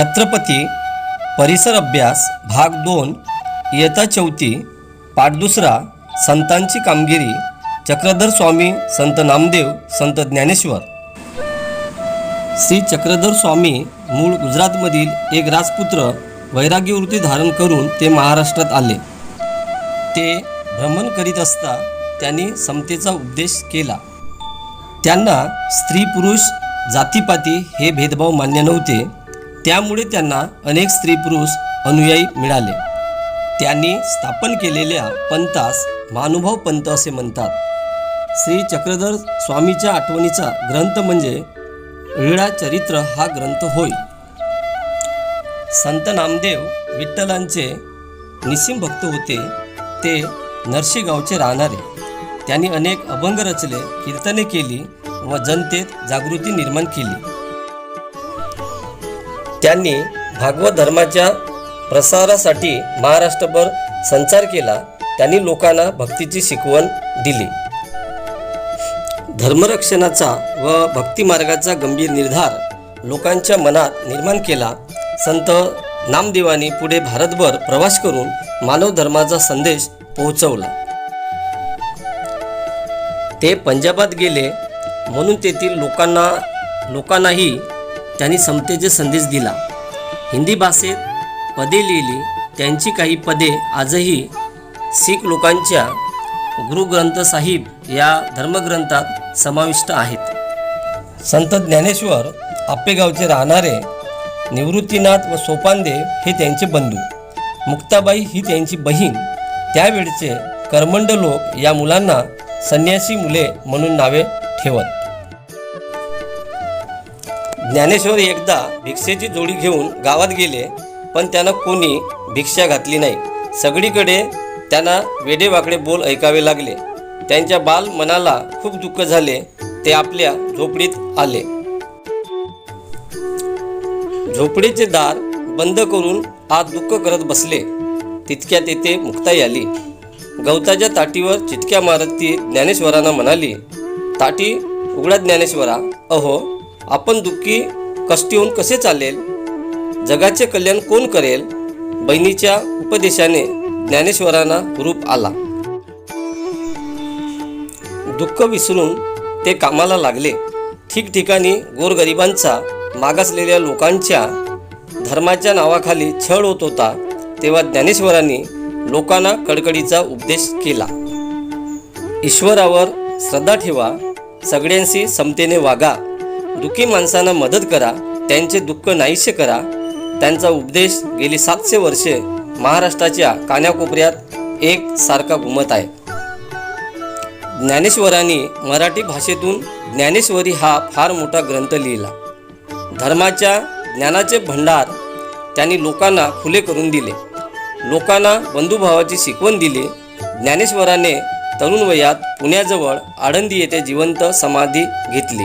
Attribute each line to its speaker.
Speaker 1: छत्रपती परिसर अभ्यास भाग दोन इयता चौथी पाठ दुसरा संतांची कामगिरी चक्रधर स्वामी संत नामदेव संत ज्ञानेश्वर. श्री चक्रधर स्वामी मूळ गुजरातमधील एक राजपुत्र वैराग्यवृत्ती धारण करून ते महाराष्ट्रात आले. ते भ्रमण करीत असता त्यांनी समतेचा उपदेश केला. त्यांना स्त्री पुरुष जातीपाती हे भेदभाव मान्य नव्हते. त्यामुळे त्यांना अनेक स्त्री पुरुष अनुयायी मिळाले. त्यांनी स्थापन केलेल्या पंथास महानुभाव पंथ असे म्हणतात. श्री चक्रधर स्वामीच्या आठवणीचा ग्रंथ म्हणजे लीळा चरित्र हा ग्रंथ होय. संत नामदेव विठ्ठलांचे निसीम भक्त होते ते नरशीगावचे राहणारे. त्यांनी अनेक अभंग रचले कीर्तने केली व जनतेत जागृती निर्माण केली. त्यांनी भागवत धर्माच्या प्रसारासाठी महाराष्ट्रभर संचार केला. त्यांनी लोकांना भक्तीची शिकवण दिली. धर्मरक्षणाचा व भक्तिमार्गाचा गंभीर निर्धार लोकांच्या मनात निर्माण केला. संत नामदेवानी पुढे भारतभर प्रवास करून मानव धर्माचा संदेश पोहोचवला. ते पंजाबात गेले. म्हणून तेथील लोकांना लोकांनाही त्यांनी समतेचे संदेश दिला. हिंदी भाषेत पदे लिहिली. त्यांची काही पदे आजही शीख लोकांच्या गुरुग्रंथ साहिब या धर्मग्रंथात समाविष्ट आहेत. संत ज्ञानेश्वर आप्पेगावचे राहणारे निवृत्तीनाथ व सोपानदेव हे त्यांचे बंधू. मुक्ताबाई ही त्यांची बहीण. त्यावेळचे कर्मंड लोक या मुलांना संन्यासी मुले म्हणून नावे ठेवत. ज्ञानेश्वर एकदा भिक्षेची जोडी घेऊन गावात गेले पण त्यांना कोणी भिक्षा घातली नाही. सगळीकडे त्यांना वेडेवाकडे बोल ऐकावे लागले. त्यांच्या बाल मनाला खूप दुःख झाले ते आपल्या झोपडीत आले. झोपडीचे दार बंद करून आत दुःख करत बसले. तितक्या तेथे मुक्ताई आली. गवताच्या ताटीवर चिटक्या मारत ती ज्ञानेश्वरांना म्हणाली ताटी उघडा ज्ञानेश्वरा. अहो आपण दुःखी कष्टी होऊन कसे चालेल? जगाचे कल्याण कोण करेल? बहिणीच्या उपदेशाने ज्ञानेश्वरांना रूप आला. दुःख विसरून ते कामाला लागले. ठिकठिकाणी गोरगरिबांचा मागासलेल्या लोकांच्या धर्माच्या नावाखाली छळ होत होता तेव्हा ज्ञानेश्वरांनी लोकांना कडकडीचा उपदेश केला. ईश्वरावर श्रद्धा ठेवा सगळ्यांशी समतेने वागा. दुःखी माणसांना मदत करा त्यांचे दुःख नाहीसे करा. त्यांचा उपदेश गेली सातशे वर्षे महाराष्ट्राच्या कान्याकोपऱ्यात एक सारखा घुमत आहे. ज्ञानेश्वरांनी मराठी भाषेतून ज्ञानेश्वरी हा फार मोठा ग्रंथ लिहिला. धर्माच्या ज्ञानाचे भंडार त्यांनी लोकांना खुले करून दिले. लोकांना बंधुभावाची शिकवण दिली. ज्ञानेश्वराने तरुण वयात पुण्याजवळ आळंदी येथे जिवंत समाधी घेतली.